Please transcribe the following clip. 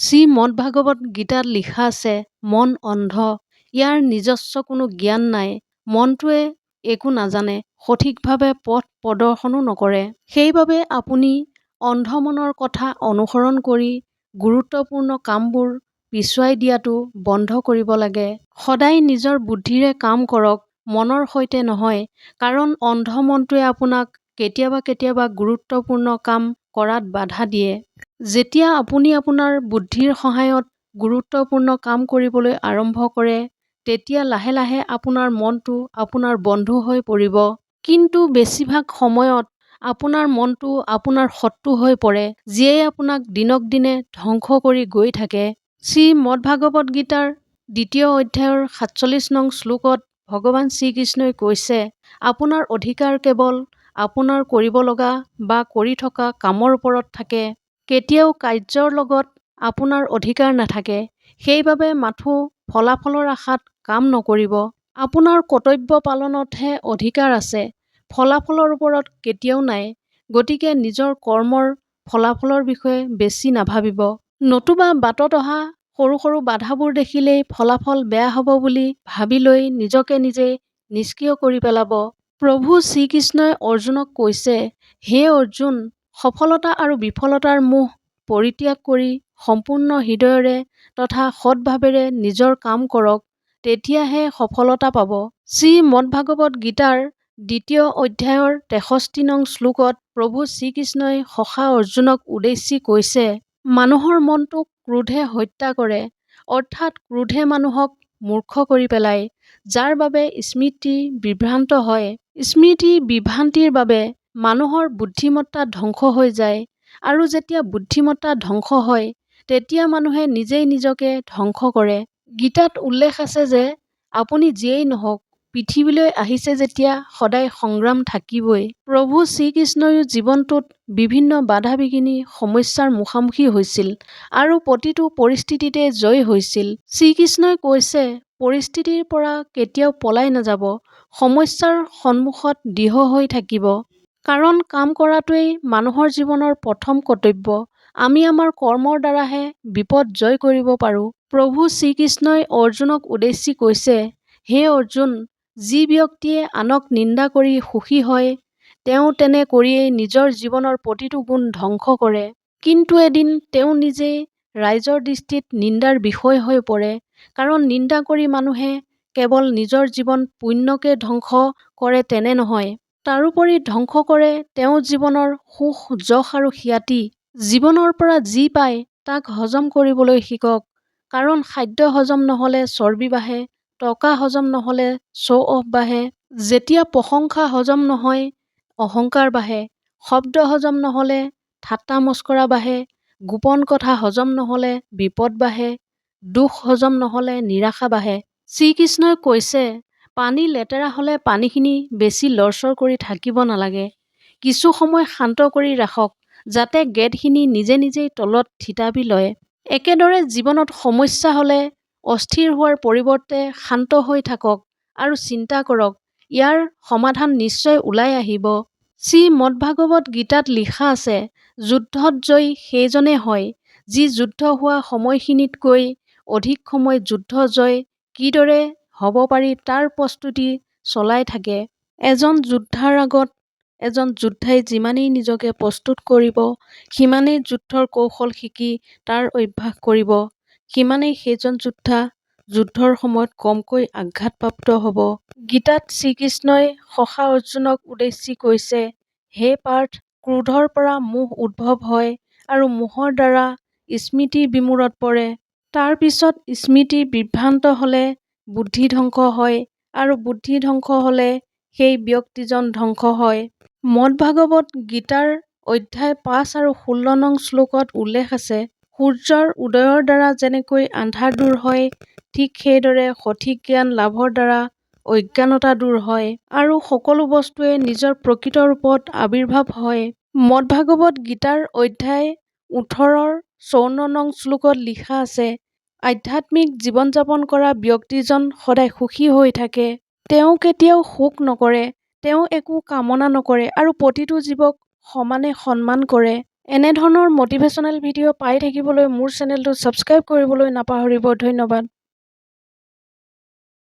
শ্ৰীমদ ভাগৱত গীতাত লিখা আছে মন অন্ধ ইয়াৰ নিজস্ব কোনো জ্ঞান নাই মনটোৱে একো নাজানে সঠিকভাৱে পথ প্ৰদৰ্শনো নকৰে। সেইবাবে আপুনি অন্ধ মনৰ কথা অনুসৰণ কৰি গুৰুত্বপূৰ্ণ কামবোৰ পিছুৱাই দিয়াটো বন্ধ কৰিব লাগে। সদায় নিজৰ বুদ্ধিৰে কাম কৰক মনৰ সৈতে নহয় কাৰণ অন্ধ মনটোৱে আপোনাক কেতিয়াবা কেতিয়াবা গুৰুত্বপূৰ্ণ কাম কৰাত বাধা দিয়ে। যেতিয়া আপুনি আপোনাৰ বুদ্ধিৰ সহায়ত গুৰুত্বপূৰ্ণ কাম কৰিবলৈ আৰম্ভ কৰে তেতিয়া লাহে লাহে আপোনাৰ মনটো আপোনাৰ বন্ধু হৈ পৰিব। কিন্তু বেছিভাগ সময়ত আপোনাৰ মনটো আপোনাৰ শত্ৰু হৈ পৰে যিয়ে আপোনাক দিনক দিনে ধ্বংস কৰি গৈ থাকে। শ্ৰীমদভাগৱত গীতাৰ দ্বিতীয় অধ্যায়ৰ সাতচল্লিছ নং শ্লোকত ভগৱান শ্ৰীকৃষ্ণই কৈছে আপোনাৰ অধিকাৰ কেৱল আপোনাৰ কৰিব লগা বা কৰি থকা কামৰ ওপৰত থাকে। কেতিয়াও কাৰ্যৰ লগত আপোনাৰ অধিকাৰ নাথাকে। সেইবাবে মাথো ফলাফলৰ আশাত কাম নকৰিব। আপোনাৰ কৰ্তব্য পালনতহে অধিকাৰ আছে। ফলাফলৰ ওপৰত কেতিয়াও নাই গতিকে নিজৰ কৰ্মৰ ফলাফলৰ বিষয়ে বেছি নাভাবিব। নতুবা বাটত অহা সৰু সৰু বাধাবোৰ দেখিলেই ফলাফল বেয়া হ'ব বুলি ভাবি লৈ নিজকে নিজেই নিষ্ক্ৰিয় কৰি পেলাব। প্ৰভু শ্ৰীকৃষ্ণই অৰ্জুনক কৈছে হে অৰ্জুন সফলতা আৰু বিফলতাৰ মোহ পৰিত্যাগ কৰি সম্পূৰ্ণ হৃদয়ৰে তথা সৎভাৱেৰে নিজৰ কাম কৰক তেতিয়াহে সফলতা পাব। শ্ৰীমদভাগৱত গীতাৰ দ্বিতীয় অধ্যায়ৰ তেষষ্ঠি নং শ্লোকত প্ৰভু শ্ৰীকৃষ্ণই সখা অৰ্জুনক উদ্দেশ্যি কৈছে মানুহৰ মনটোক ক্ৰোধে হত্যা কৰে অৰ্থাৎ ক্ৰোধে মানুহক মূৰ্খ কৰি পেলায় যাৰ বাবে স্মৃতি বিভ্ৰান্ত হয়। স্মৃতি বিভ্ৰান্তিৰ বাবে মানুহৰ বুদ্ধিমত্তা ধ্বংস হৈ যায় আৰু যেতিয়া বুদ্ধিমত্তা ধ্বংস হয় তেতিয়া মানুহে নিজেই নিজকে ধ্বংস কৰে। গীতাত উল্লেখ আছে যে আপুনি যিয়েই নহওক পৃথিৱীলৈ আহিছে যেতিয়া সদায় সংগ্ৰাম থাকিবই। প্ৰভু শ্ৰীকৃষ্ণয়ো জীৱনটোত বিভিন্ন বাধা বিঘিনি সমস্যাৰ মুখামুখি হৈছিল আৰু প্ৰতিটো পৰিস্থিতিতে জয়ী হৈছিল। শ্ৰীকৃষ্ণই কৈছে পৰিস্থিতিৰ পৰা কেতিয়াও পলাই নাযাব সমস্যাৰ সন্মুখত দৃঢ় হৈ থাকিব। কাৰণ কাম কৰাটোৱেই মানুহৰ জীৱনৰ প্ৰথম কৰ্তব্য। আমি আমাৰ কৰ্মৰ দ্বাৰাহে বিপদ জয় কৰিব পাৰোঁ। প্ৰভু শ্ৰীকৃষ্ণই অৰ্জুনক উদ্দেশ্যি কৈছে হে অৰ্জুন যি ব্যক্তিয়ে আনক নিন্দা কৰি সুখী হয় তেওঁ তেনে কৰিয়েই নিজৰ জীৱনৰ প্ৰতিটো গুণ ধ্বংস কৰে। কিন্তু এদিন তেওঁ নিজেই ৰাইজৰ দৃষ্টিত নিন্দাৰ বিষয় হৈ পৰে। কাৰণ নিন্দা কৰি মানুহে কেৱল নিজৰ জীৱন পুণ্যকে ধ্বংস কৰে তেনে নহয়। তাৰোপৰি ধ্বংস কৰে তেওঁৰ জীৱনৰ সুখ যশ আৰু খ্যাতি। জীৱনৰ পৰা যি পায় তাক হজম কৰিবলৈ শিকক। কাৰণ খাদ্য হজম নহ'লে চৰ্বি বাঢ়ে টকা হজম নহ'লে শ্ব' অফ বাঢ়ে। যেতিয়া প্ৰশংসা হজম নহয় অহংকাৰ বাঢ়ে। শব্দ হজম নহ'লে ঠাট্টা মস্কৰা বাঢ়ে। গোপন কথা হজম নহ'লে বিপদ বাঢ়ে। দুখ হজম নহ'লে নিৰাশা বাঢ়ে। শ্ৰীকৃষ্ণই কৈছে পানী লেতেৰা হ'লে পানীখিনি বেছি লৰচৰ কৰি থাকিব নালাগে। কিছু সময় শান্ত কৰি ৰাখক যাতে গেটখিনি নিজে নিজেই তলত থিতাপি লয়। একেদৰে জীৱনত সমস্যা হ'লে অস্থিৰ হোৱাৰ পৰিৱৰ্তে শান্ত হৈ থাকক আৰু চিন্তা কৰক ইয়াৰ সমাধান নিশ্চয় ওলাই আহিব। শ্ৰীমদভাগৱত গীতাত লিখা আছে যুদ্ধত জয়ী সেইজনে হয় যি যুদ্ধ হোৱা সময়খিনিতকৈ অধিক সময় যুদ্ধ জয় কিদৰে হ'ব পাৰি তাৰ প্ৰস্তুতি চলাই থাকে। এজন যোদ্ধাৰ আগত এজন যোদ্ধাই যিমানেই নিজকে প্ৰস্তুত কৰিব সিমানেই যুদ্ধৰ কৌশল শিকি তাৰ অভ্যাস কৰিব। সিমানেই সেইজন যোদ্ধা যুদ্ধৰ সময়ত কমকৈ আঘাতপ্ৰাপ্ত হ'ব। গীতাত শ্ৰীকৃষ্ণই সখা অৰ্জুনক উদ্দেশ্যি কৈছে হে পাৰ্থ ক্ৰোধৰ পৰা মোহ উদ্ভৱ হয় আৰু মোহৰ দ্বাৰা স্মৃতি বিমূৰত পৰে। তাৰ পিছত স্মৃতি বিভ্ৰান্ত হ'লে বুদ্ধি ধ্বংস হয় আৰু বুদ্ধি ধ্বংস হ'লে সেই ব্যক্তিজন ধ্বংস হয়। মদভাগৱত গীতাৰ অধ্যায় পাঁচ আৰু ষোল্ল নং শ্লোকত উল্লেখ আছে সূৰ্যৰ উদয়ৰ দ্বাৰা যেনেকৈ আন্ধাৰ দূৰ হয় ঠিক সেইদৰে সঠিক জ্ঞান লাভৰ দ্বাৰা অজ্ঞানতা দূৰ হয় আৰু সকলো বস্তুৱে নিজৰ প্ৰকৃত ৰূপত আৱিৰ্ভাৱ হয়। মদভাগৱত গীতাৰ অধ্যায় ওঠৰৰ চৌৱন্ন নং শ্লোকত লিখা আছে আধ্যাত্মিক জীৱন যাপন কৰা ব্যক্তিজন সদায় সুখী হৈ থাকে। তেওঁ কেতিয়াও শোক নকৰে তেওঁ একো কামনা নকৰে আৰু প্ৰতিটো জীৱক সমানে সন্মান কৰে। এনেধৰণৰ মটিভেশ্যনেল ভিডিঅ' পাই থাকিবলৈ মোৰ চেনেলটো ছাবস্ক্ৰাইব কৰিবলৈ নাপাহৰিব। ধন্যবাদ।